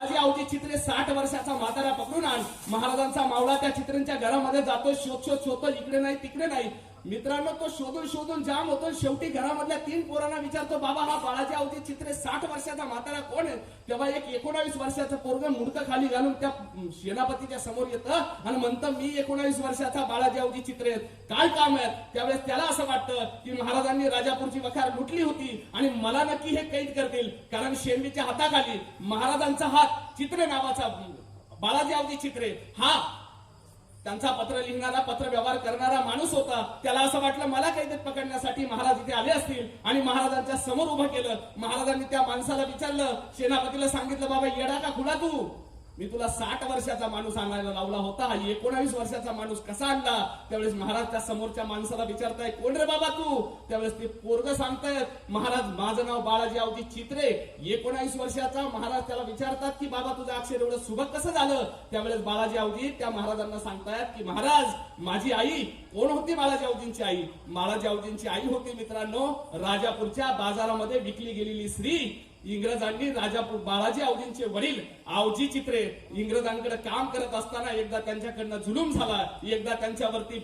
माझी आवडी चित्रे साठ वर्षाचा म्हातारा पकडून आण. महाराजांचा मावळा त्या चित्रेंच्या घरामध्ये जातो शोध शोध शोधतो इकडे नाही तिकडे नाही. मित्रांनो तो शोधून शोधून जाम होतो शेवटी घरामधल्या तीन पोरांना विचारतो बाबा हा बाळाजी अवधी चित्रे साठ वर्षाचा म्हातारा कोण आहे? तेव्हा एक एकोणावीस वर्षाचं पोरग मुडकं खाली घालून त्या सेनापतीच्या समोर येतं आणि म्हणतं मी एकोणावीस वर्षाचा बाळाजी अवधी चित्रे काय काम आहे त्यावेळेस त्याला असं वाटतं की महाराजांनी राजापूरची वखार लुटली होती आणि मला नक्की हे कैद करतील. कारण शेंबीच्या हाताखाली महाराजांचा हात चित्रे नावाचा बालाजी आवती चित्रे. हा त्यांचा पत्र लिहिणारा पत्र व्यवहार करणारा माणूस होता. त्याला असं वाटलं मला कैदेत पकडण्यासाठी महाराज इथे आले असतील. आणि महाराजांच्या समोर उभं केलं. महाराजांनी त्या माणसाला विचारलं सेनापतीला सांगितलं बाबा येडा का खुला तू? मी तुला साठ वर्षाचा माणूस आणायला लावला होता एकोणावीस वर्षाचा माणूस कसा आणला? त्यावेळेस महाराज त्या समोरच्या माणसाला विचारताय कोण रे बाबा तू? त्यावेळेस ते पोरग सांगतायत महाराज माझं नाव बाळाजी आवती चित्रे. एकोणावीस वर्षाचा महाराज त्याला विचारतात की बाबा तुझं अक्षर एवढं सुबक कसं झालं? त्यावेळेस बाळाजी आवती त्या महाराजांना सांगतायत की महाराज माझी आई कोण होती बाळाजी आवजींची आई? बाळाजी आवजींची आई होती मित्रांनो राजापूरच्या बाजारामध्ये विकली गेलेली स्त्री इंग्रजांनी राजापूर बाळाजी आवजींचे वडील आवजी चित्रे इंग्रजांकडे काम करत असताना एकदा त्यांच्याकडनं जुलूम झाला एकदा त्यांच्यावरती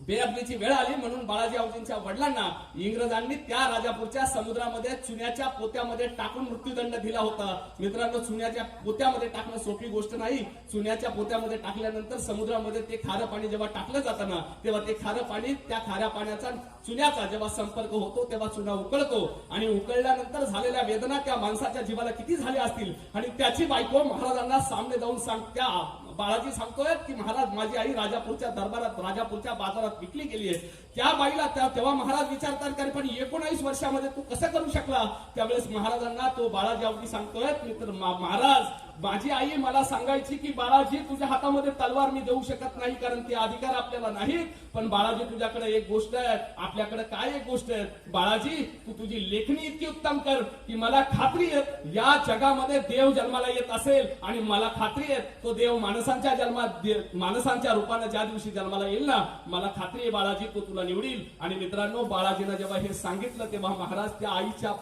बेअदबीची वेळ आली म्हणून बाळाजी आऊजींच्या वडिलांना इंग्रजांनी त्या राजापूरच्या समुद्रामध्ये चुन्याच्या पोत्यामध्ये टाकून मृत्यूदंड दिला होता. मित्रांनो चुन्याच्या पोत्यामध्ये टाकणं सोपी गोष्ट नाही. चुन्याच्या पोत्यामध्ये टाकल्यानंतर समुद्रामध्ये ते खारं पाणी जेव्हा टाकलं जातं ना तेव्हा ते खारं पाणी त्या खाऱ्या पाण्याचा चुन्याचा जेव्हा संपर्क होतो तेव्हा चुना उकळतो. आणि उकळल्यानंतर झालेल्या वेदना त्या माणसाच्या जीवाला किती झाल्या असतील? आणि त्याची बायको महाराजांना सामने जाऊन सांग त्या बाळाजी सांगतोय की महाराज माझी आई राजापूरच्या दरबारात राजापूरच्या बाजारात विकली गेली आहे. त्या बाईला त्या तेव्हा महाराज विचारतात कारण पण एकोणावीस वर्षामध्ये तू कसं करू शकला? त्यावेळेस महाराजांना तो बाळाजी अवधी सांगतोय मित्र मा- महाराज माझी आई मला सांगायची की बाळाजी तुझ्या हातामध्ये तलवार मी देऊ शकत नाही कारण ते अधिकार आपल्याला नाहीत. पण बाळाजी तुझ्याकडे एक गोष्ट आहे. आपल्याकडे काय एक गोष्ट आहे? बाळाजी तू तुझी लेखणी इतकी उत्तम कर की मला खात्री आहे या जगामध्ये देव जन्माला येत असेल आणि मला खात्री आहे तो देव माणसांच्या जन्मात माणसांच्या रूपाने ज्या दिवशी जन्माला येईल ना मला खात्री आहे बाळाजी तो तुला निवडील. आणि मित्रांनो बाळाजीनं जेव्हा हे सांगितलं तेव्हा महाराज त्या आईच्या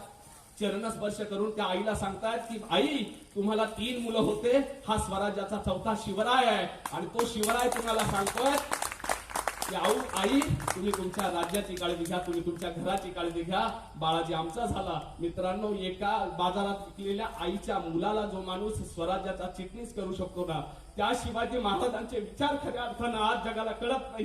चरण स्पर्श करून त्या आईला सांगतायत की आई तुम्हाला तीन मुलं होते. हा स्वराज्याचा चौथा शिवराय आहे. आणि तो शिवराय तुम्हाला सांगतोय? की आऊ आई तुम्ही तुमच्या राज्याची काळजी घ्या. तुम्ही तुमच्या घराची काळजी घ्या. बाळाजी आमचा झाला. मित्रांनो एका बाजारात विकलेल्या आईच्या मुलाला जो माणूस स्वराज्याचा चिटणीस करू शकतो ना त्या शिवाजी महाराजांचे विचार खऱ्या अर्थानं आज जगाला कळत नाही.